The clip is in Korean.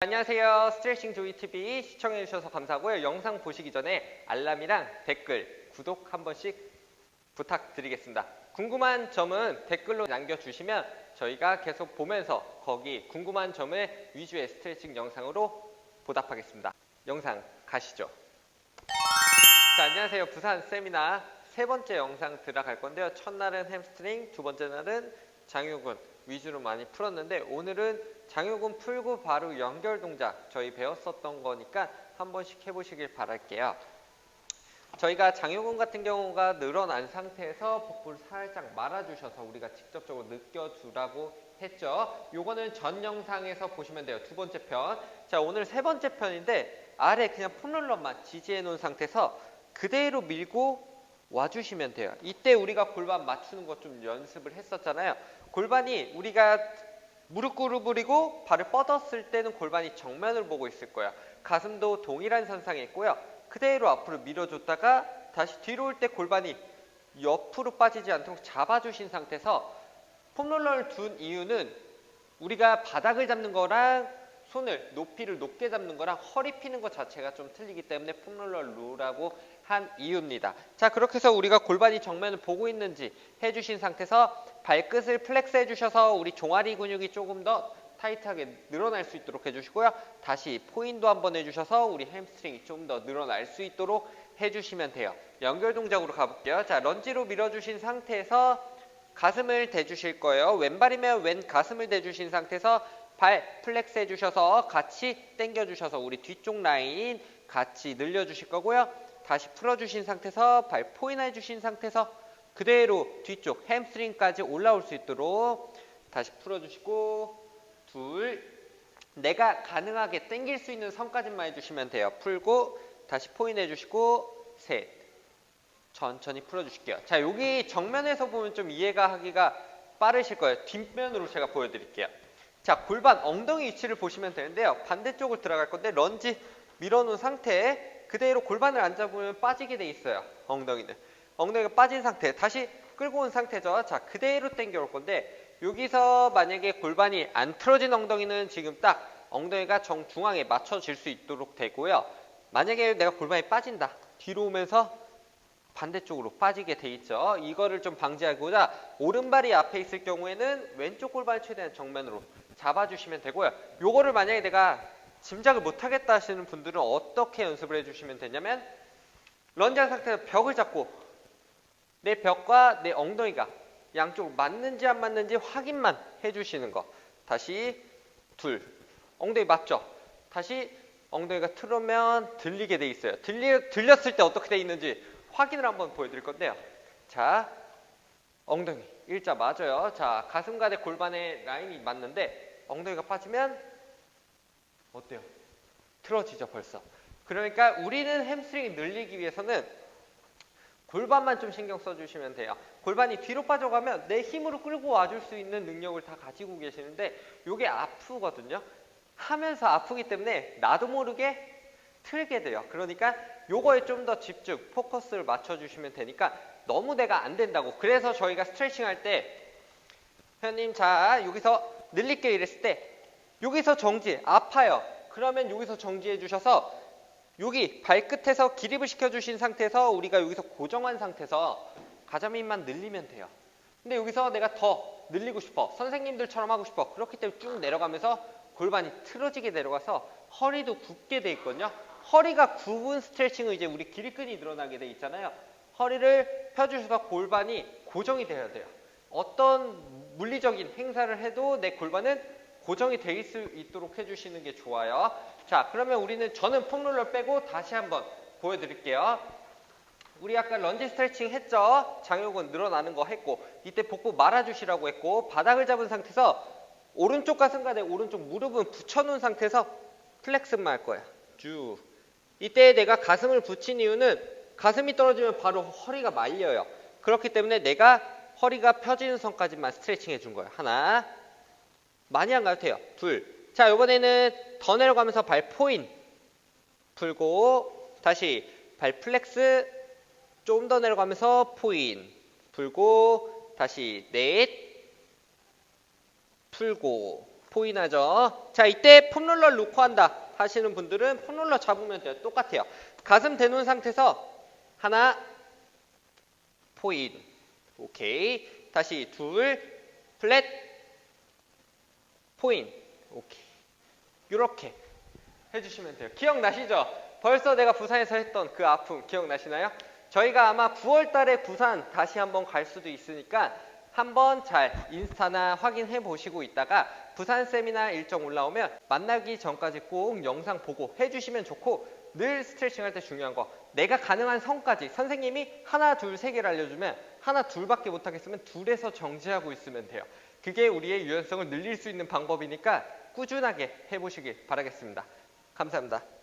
안녕하세요. 스트레칭 조이 TV 시청해 주셔서 감사하고요. 영상 보시기 전에 알람이랑 댓글, 구독 한 번씩 부탁드리겠습니다. 궁금한 점은 댓글로 남겨주시면 저희가 계속 보면서 거기 궁금한 점을 위주의 스트레칭 영상으로 보답하겠습니다. 영상 가시죠. 자, 안녕하세요. 부산 세미나 세 번째 영상 들어갈 건데요. 첫날은 햄스트링, 두 번째 날은 장요근 위주로 많이 풀었는데 오늘은 장요근 풀고 바로 연결 동작 저희 배웠었던 거니까 한 번씩 해보시길 바랄게요. 저희가 장요근 같은 경우가 늘어난 상태에서 복부를 살짝 말아주셔서 우리가 직접적으로 느껴주라고 했죠. 요거는 전 영상에서 보시면 돼요. 두 번째 편. 자, 오늘 세 번째 편인데 아래 그냥 폼롤러만 지지해 놓은 상태에서 그대로 밀고 와주시면 돼요. 이때 우리가 골반 맞추는 것 좀 연습을 했었잖아요. 골반이 우리가 무릎 꿇어버리고 발을 뻗었을 때는 골반이 정면을 보고 있을 거야. 가슴도 동일한 선상에 있고요. 그대로 앞으로 밀어줬다가 다시 뒤로 올 때 골반이 옆으로 빠지지 않도록 잡아주신 상태에서 폼롤러를 둔 이유는 우리가 바닥을 잡는 거랑 손을 높이를 높게 잡는 거랑 허리 피는 것 자체가 좀 틀리기 때문에 폼롤러 루라고 한 이유입니다. 자 그렇게 해서 우리가 골반이 정면을 보고 있는지 해주신 상태에서 발끝을 플렉스 해주셔서 우리 종아리 근육이 조금 더 타이트하게 늘어날 수 있도록 해주시고요. 다시 포인도 한번 해주셔서 우리 햄스트링이 좀 더 늘어날 수 있도록 해주시면 돼요. 연결 동작으로 가볼게요. 자 런지로 밀어주신 상태에서 가슴을 대주실 거예요. 왼발이면 왼 가슴을 대주신 상태에서 발 플렉스 해주셔서 같이 당겨주셔서 우리 뒤쪽 라인 같이 늘려주실 거고요. 다시 풀어주신 상태에서 발 포인 해주신 상태에서 그대로 뒤쪽 햄스트링까지 올라올 수 있도록 다시 풀어주시고 둘 내가 가능하게 당길 수 있는 선까지만 해주시면 돼요. 풀고 다시 포인 해주시고 셋 천천히 풀어주실게요. 자 여기 정면에서 보면 좀 이해가 하기가 빠르실 거예요. 뒷면으로 제가 보여드릴게요. 자 골반 엉덩이 위치를 보시면 되는데요. 반대쪽으로 들어갈 건데 런지 밀어놓은 상태에 그대로 골반을 안 잡으면 빠지게 돼 있어요. 엉덩이는. 엉덩이가 빠진 상태 다시 끌고 온 상태죠. 자 그대로 당겨 올 건데 여기서 만약에 골반이 안 틀어진 엉덩이는 지금 딱 엉덩이가 정중앙에 맞춰질 수 있도록 되고요. 만약에 내가 골반이 빠진다. 뒤로 오면서 반대쪽으로 빠지게 돼 있죠. 이거를 좀 방지하고자 오른발이 앞에 있을 경우에는 왼쪽 골반을 최대한 정면으로 잡아주시면 되고요. 요거를 만약에 내가 짐작을 못하겠다 하시는 분들은 어떻게 연습을 해주시면 되냐면 런지한 상태에서 벽을 잡고 내 벽과 내 엉덩이가 양쪽 맞는지 안 맞는지 확인만 해주시는 거. 다시 둘. 엉덩이 맞죠? 다시 엉덩이가 틀으면 들리게 돼 있어요. 들리, 들렸을 때 어떻게 돼 있는지 확인을 한번 보여드릴 건데요. 자, 엉덩이 일자 맞아요. 자, 가슴과 내 골반의 라인이 맞는데 엉덩이가 빠지면 어때요? 틀어지죠 벌써. 그러니까 우리는 햄스트링이 늘리기 위해서는 골반만 좀 신경 써주시면 돼요. 골반이 뒤로 빠져가면 내 힘으로 끌고 와줄 수 있는 능력을 다 가지고 계시는데 이게 아프거든요. 하면서 아프기 때문에 나도 모르게 틀게 돼요. 그러니까 요거에 좀 더 집중, 포커스를 맞춰주시면 되니까 너무 내가 안 된다고. 그래서 저희가 스트레칭 할 때 회원님 자 여기서 늘릴게요 이랬을 때 여기서 정지, 아파요. 그러면 여기서 정지해 주셔서 여기 발끝에서 기립을 시켜주신 상태에서 우리가 여기서 고정한 상태에서 가자미만 늘리면 돼요. 근데 여기서 내가 더 늘리고 싶어. 선생님들처럼 하고 싶어. 그렇기 때문에 쭉 내려가면서 골반이 틀어지게 내려가서 허리도 굽게 돼 있거든요. 허리가 굽은 스트레칭은 이제 우리 길이끈이 늘어나게 돼 있잖아요. 허리를 펴주셔서 골반이 고정이 돼야 돼요. 어떤 물리적인 행사를 해도 내 골반은 고정이 돼 있을 수 있도록 해주시는 게 좋아요. 자, 그러면 우리는 저는 폼롤러 빼고 다시 한번 보여드릴게요. 우리 아까 런지 스트레칭 했죠? 장요근 늘어나는 거 했고 이때 복부 말아주시라고 했고 바닥을 잡은 상태에서 오른쪽 가슴과 내 오른쪽 무릎은 붙여놓은 상태에서 플렉스만 할 거야. 쭉. 이때 내가 가슴을 붙인 이유는 가슴이 떨어지면 바로 허리가 말려요. 그렇기 때문에 내가 허리가 펴지는 선까지만 스트레칭 해준 거예요. 하나. 많이 안 가도 돼요. 둘. 자, 이번에는 더 내려가면서 발 포인 풀고 다시 발 플렉스 좀 더 내려가면서 포인 풀고 다시 넷 풀고 보이나죠? 자, 이때 폼롤러 놓고 한다 하시는 분들은 폼롤러 잡으면 돼요. 똑같아요. 가슴 대놓은 상태에서 하나, 포인. 오케이. 다시 둘, 플랫, 포인. 오케이. 이렇게 해주시면 돼요. 기억나시죠? 벌써 내가 부산에서 했던 그 아픔 기억나시나요? 저희가 아마 9월 달에 부산 다시 한번 갈 수도 있으니까 한번 잘 인스타나 확인해 보시고 있다가 부산 세미나 일정 올라오면 만나기 전까지 꼭 영상 보고 해주시면 좋고 늘 스트레칭 할 때 중요한 거 내가 가능한 선까지 선생님이 하나 둘 세 개를 알려주면 하나 둘밖에 못하겠으면 둘에서 정지하고 있으면 돼요. 그게 우리의 유연성을 늘릴 수 있는 방법이니까 꾸준하게 해보시길 바라겠습니다. 감사합니다